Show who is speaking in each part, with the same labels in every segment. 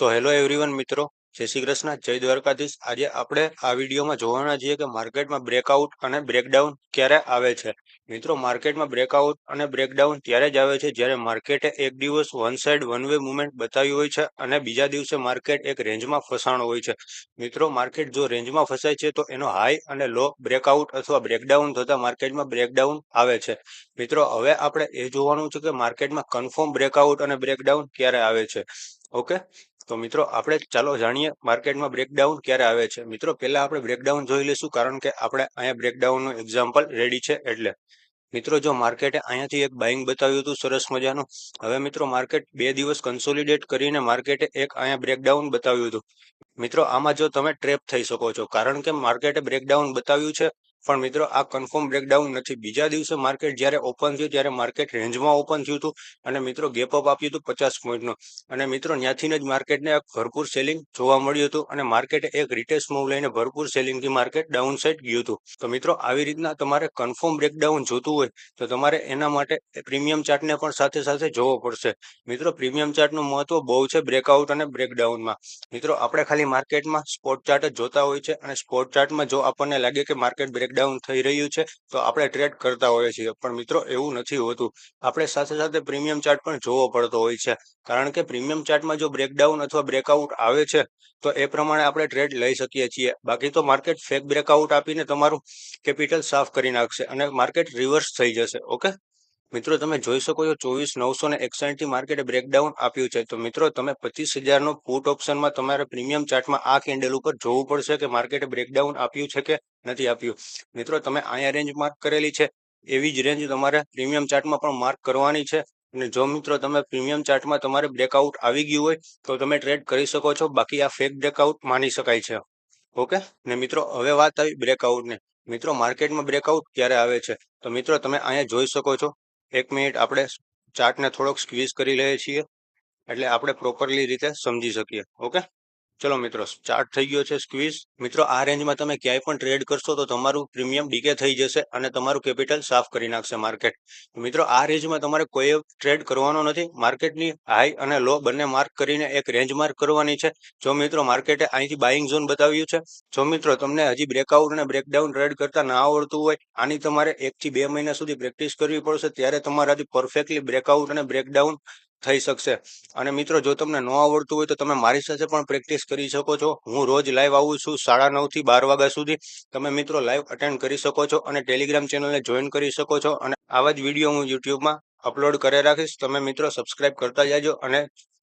Speaker 1: So hello everyone મિત્રો. જય શ્રી કૃષ્ણ. જય દ્વારકાધીશ. આજે આપણે આ વિડીયોમાં જોવાના છીએ કે માર્કેટમાં બ્રેકઆઉટ અને બ્રેકડાઉન ક્યારે આવે છે. મિત્રો, માર્કેટમાં બ્રેકઆઉટ અને બ્રેકડાઉન ત્યારે જ આવે છે જ્યારે માર્કેટે એક દિવસ one side one way movement બતાવ્યું હોય છે અને બીજા દિવસે માર્કેટ એક રેન્જમાં ફસાણો હોય છે. મિત્રો માર્કેટ જો રેન્જમાં ફસાય છે તો એનો હાઈ અને લો બ્રેકઆઉટ અથવા બ્રેકડાઉન થતા માર્કેટમાં બ્રેકડાઉન આવે છે. મિત્રો, હવે આપણે એ જોવાનું છે કે માર્કેટમાં કન્ફર્મ બ્રેકઆઉટ અને બ્રેકડાઉન ક્યારે આવે છે. ઓકે તો મિત્રો, આપણે ચાલો જાણીએ માર્કેટમાં બ્રેકડાઉન ક્યારે આવે છે. મિત્રો, પહેલા આપણે બ્રેકડાઉન જોઈ લઈશું, કારણ કે આપણે અહીંયા બ્રેકડાઉનનું એક્ઝામ્પલ રેડી છે એટલે. મિત્રો, જો માર્કેટે અહીંયાથી એક બાઇંગ બતાવ્યું હતું, સરસ મજાનું. હવે મિત્રો માર્કેટ બે દિવસ કન્સોલિડેટ કરીને માર્કેટે એક અહીંયા બ્રેકડાઉન બતાવ્યું હતું. મિત્રો, આમાં જો તમે ટ્રેપ થઈ શકો છો, કારણ કે માર્કેટે બ્રેકડાઉન બતાવ્યું છે પણ મિત્રો, આ કન્ફર્મ બ્રેકડાઉન નથી. બીજા દિવસે માર્કેટ જ્યારે ઓપન થયું, ત્યારે માર્કેટ રેન્જમાં ઓપન થયું હતું અને મિત્રો ગેપ અપ આપ્યું હતું પચાસ પોઈન્ટનું અને મિત્રો ત્યાંથી જ માર્કેટને એક ભરપૂર સેલિંગ જોવા મળ્યું હતું અને માર્કેટે એક રિટેસ મૂવ લઈને ભરપૂર સેલિંગથી માર્કેટ ડાઉન સેટ ગયું હતું. તો મિત્રો, આવી રીતના તમારે કન્ફર્મ બ્રેકડાઉન જોતું હોય, તો તમારે એના માટે પ્રીમિયમ ચાર્ટને પણ સાથે સાથે જોવો પડશે. મિત્રો પ્રીમિયમ ચાર્ટનું મહત્વ બહુ છે બ્રેકઆઉટ અને બ્રેકડાઉનમાં મિત્રો, આપણે ખાલી માર્કેટમાં સ્પોટ ચાર્ટ જ જોતા હોય છે અને સ્પોટ ચાર્ટમાં જો આપણને લાગે કે માર્કેટ બ્રેક બ્રેકડાઉન થઈ રહ્યું છે, તો આપણે ટ્રેડ કરતા હોઈએ છીએ. પણ મિત્રો, એવું નથી હોતું. આપણે સાથે સાથે પ્રીમિયમ ચાર્ટ પણ જોવો પડતો હોય છે. કારણ કે પ્રીમિયમ ચાર્ટમાં જો બ્રેકડાઉન અથવા બ્રેકઆઉટ આવે છે, તો એ પ્રમાણે આપણે ટ્રેડ લઈ શકીએ છીએ. બાકી તો માર્કેટ ફેક બ્રેકઆઉટ આપીને તમારું કેપિટલ સાફ કરી નાખશે અને માર્કેટ રિવર્સ થઈ જશે. ઓકે મિત્રો, તમે જોઈ શકો છો ચોવીસ નવસો ને એકસાઠી માર્કેટે બ્રેકડાઉન આપ્યું છે. તો મિત્રો, તમે પચીસ હજારનો પુટ ઓપ્શનમાં તમારે પ્રીમિયમ ચાર્ટમાં આ કેન્ડલ ઉપર જોવું પડશે કે માર્કેટે બ્રેકડાઉન આપ્યું છે કે નથી આપ્યું. મિત્રો, તમે અહીંયા રેન્જ માર્ક કરેલી છે. એવી જ રેન્જ તમારે પ્રીમિયમ ચાર્ટમાં પણ માર્ક કરવાની છે. અને જો મિત્રો, તમે પ્રીમિયમ ચાર્ટમાં તમારે બ્રેકઆઉટ આવી ગયું હોય, તો તમે ટ્રેડ કરી શકો છો. બાકી આ ફેક બ્રેકઆઉટ માની શકાય છે. ઓકે? ને મિત્રો, હવે વાત આવી બ્રેકઆઉટને મિત્રો માર્કેટમાં બ્રેકઆઉટ ક્યારે આવે છે? તો મિત્રો, તમે અહીંયા જોઈ શકો છો. એક મિનિટ આપણે ચાર્ટને થોડોક સ્ક્વીઝ કરી લઈએ છીએ, એટલે આપણે પ્રોપરલી રીતે સમજી શકીએ, ઓકે? ચલો મિત્રો સ્ટાર્ટ થઈ ગયો છે સ્ક્વીઝ મિત્રો, આ રેન્જમાં તમે ક્યાંય પણ ટ્રેડ કરશો તો તમારું પ્રીમિયમ ડીકે થઈ જશે અને તમારું કેપિટલ સાફ કરી નાખશે માર્કેટ મિત્રો, આ રેન્જમાં તમારે કોઈ ટ્રેડ કરવાનો નથી. માર્કેટની હાઈ અને લો બંને માર્ક કરીને એક રેન્જ માર્ક કરવાની છે. જો મિત્રો માર્કેટે અહીંથી બાઇંગ ઝોન બતાવ્યું છે. જો મિત્રો, તમને હજી બ્રેકઆઉટ અને બ્રેકડાઉન ટ્રેડ કરતા ના આવડતું હોય, આની તમારે એકથી બે મહિના સુધી પ્રેક્ટિસ કરવી પડશે. ત્યારે તમારાથી પરફેક્ટલી બ્રેકઆઉટ અને બ્રેકડાઉન થઈ શકશે. અને મિત્રો, જો તમને ન આવડતું હોય તો તમે મારી સાથે પણ પ્રેક્ટિસ કરી શકો છો. હું રોજ લાઈવ આવું છું સાડા નવથી બાર વાગ્યા સુધી. તમે મિત્રો લાઈવ અટેન્ડ કરી શકો છો અને ટેલિગ્રામ ચેનલને જોઈન કરી શકો છો. અને આવા જ વીડિયો હું યુટ્યુબમાં અપલોડ કરી રાખીશ. તમે મિત્રો સબસ્ક્રાઇબ કરતા જાજો અને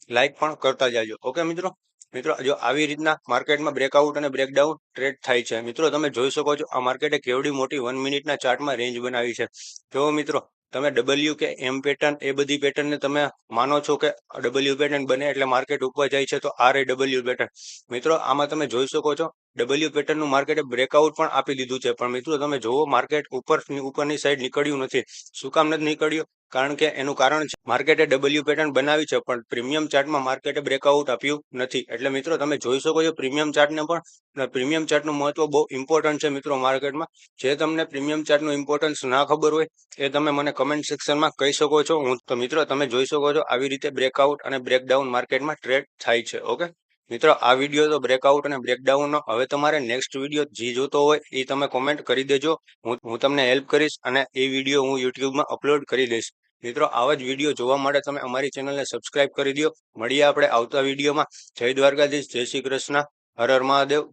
Speaker 1: લાઈક પણ કરતા જાજો. ઓકે મિત્રો? મિત્રો, જો આવી રીતના માર્કેટમાં બ્રેકઆઉટ અને બ્રેકડાઉન ટ્રેડ થાય છે, મિત્રો, તમે જોઈ શકો છો આ માર્કેટે કેવડી મોટી વન મિનિટના ચાર્ટમાં રેન્જ બનાવી છે. જો મિત્રો તમે ડબલ્યુ કે એમ પેટર્ન એ બધી પેટર્નને તમે માનો છો કે ડબલ્યુ પેટર્ન બને એટલે માર્કેટ ઉપર જાય છે, તો આર એ ડબલ્યુ પેટર્ન મિત્રો, આમાં તમે જોઈ શકો છો ડબલ્યુ પેટર્નનું માર્કેટે બ્રેકઆઉટ પણ આપી દીધું છે. પણ મિત્રો, તમે જુઓ માર્કેટ ઉપર ઉપરની સાઈડ નીકળ્યું નથી. શું કામ નથી નીકળ્યું? કારણ કે એનું કારણ છે, માર્કેટે ડબલ્યુ પેટર્ન બનાવી છે, પણ પ્રીમિયમ ચાર્ટમાં માર્કેટે બ્રેકઆઉટ આપ્યું નથી. એટલે મિત્રો, તમે જોઈ શકો છો પ્રીમિયમ ચાર્ટને પણ પ્રીમિયમ ચાર્ટનું મહત્વ બહુ ઇમ્પોર્ટન્ટ છે મિત્રો માર્કેટમાં. જે તમને પ્રીમિયમ ચાર્ટનું ઇમ્પોર્ટન્સ ના ખબર હોય, એ તમે મને કમેન્ટ સેક્શનમાં કહી શકો છો. હું, તો મિત્રો, તમે જોઈ શકો છો, આવી રીતે બ્રેકઆઉટ અને બ્રેકડાઉન માર્કેટમાં ટ્રેડ થાય છે ઓકે મિત્રો, આ વીડિયો તો બ્રેકઆઉટ અને બ્રેકડાઉનનો હવે તમારે નેક્સ્ટ વીડિયો જે જોતો હોય એ તમે કોમેન્ટ કરી દેજો. હું હું તમને હેલ્પ કરીશ અને એ વીડિયો હું યુટ્યુબમાં અપલોડ કરી દઈશ. મિત્રો, આવા જ વીડિયો જોવા માટે તમે અમારી ચેનલને સબસ્ક્રાઇબ કરી દો મળીએ આપણે આવતા વિડીયોમાં જય દ્વારકાધીશ, જય શ્રી કૃષ્ણ. હર હર મહાદેવ.